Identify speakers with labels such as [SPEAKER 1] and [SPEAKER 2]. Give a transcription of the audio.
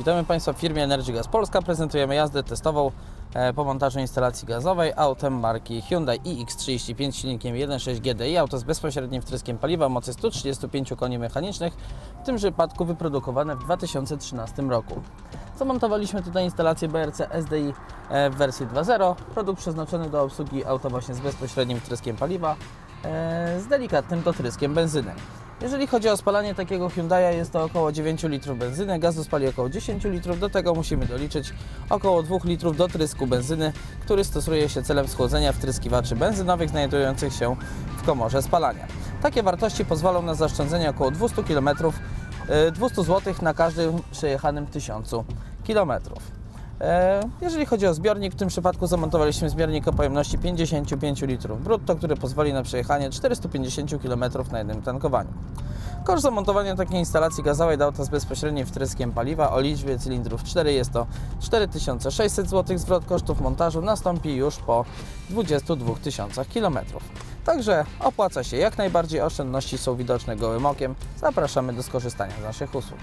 [SPEAKER 1] Witamy Państwa w firmie Energy Gas Polska. Prezentujemy jazdę testową e, po montażu instalacji gazowej autem marki Hyundai iX35 silnikiem 1.6 GDI. Auto z bezpośrednim wtryskiem paliwa o mocy 135 koni mechanicznych, w tym przypadku wyprodukowane w 2013 roku. Zamontowaliśmy tutaj instalację BRC SDI e, w wersji 2.0. Produkt przeznaczony do obsługi auta właśnie z bezpośrednim wtryskiem paliwa e, z delikatnym dotryskiem benzyny. Jeżeli chodzi o spalanie takiego Hyundai'a, jest to około 9 litrów benzyny, gazu spali około 10 litrów, do tego musimy doliczyć około 2 litrów dotrysku benzyny, który stosuje się celem schłodzenia wtryskiwaczy benzynowych znajdujących się w komorze spalania. Takie wartości pozwolą na zaoszczędzenie około 200 km, e, 200 zł na każdym przejechanym 1000 km. E, Jeżeli chodzi o zbiornik, w tym przypadku zamontowaliśmy zbiornik o pojemności 55 litrów brutto, który pozwoli na przejechanie 450 km na jednym tankowaniu. Koszt zamontowania takiej instalacji gazowej do auta z bezpośrednim wtryskiem paliwa o liczbie cylindrów 4 jest to 4600 zł. Zwrot kosztów montażu nastąpi już po 22 tysiącach km. Także opłaca się jak najbardziej, oszczędności są widoczne gołym okiem. Zapraszamy do skorzystania z naszych usług.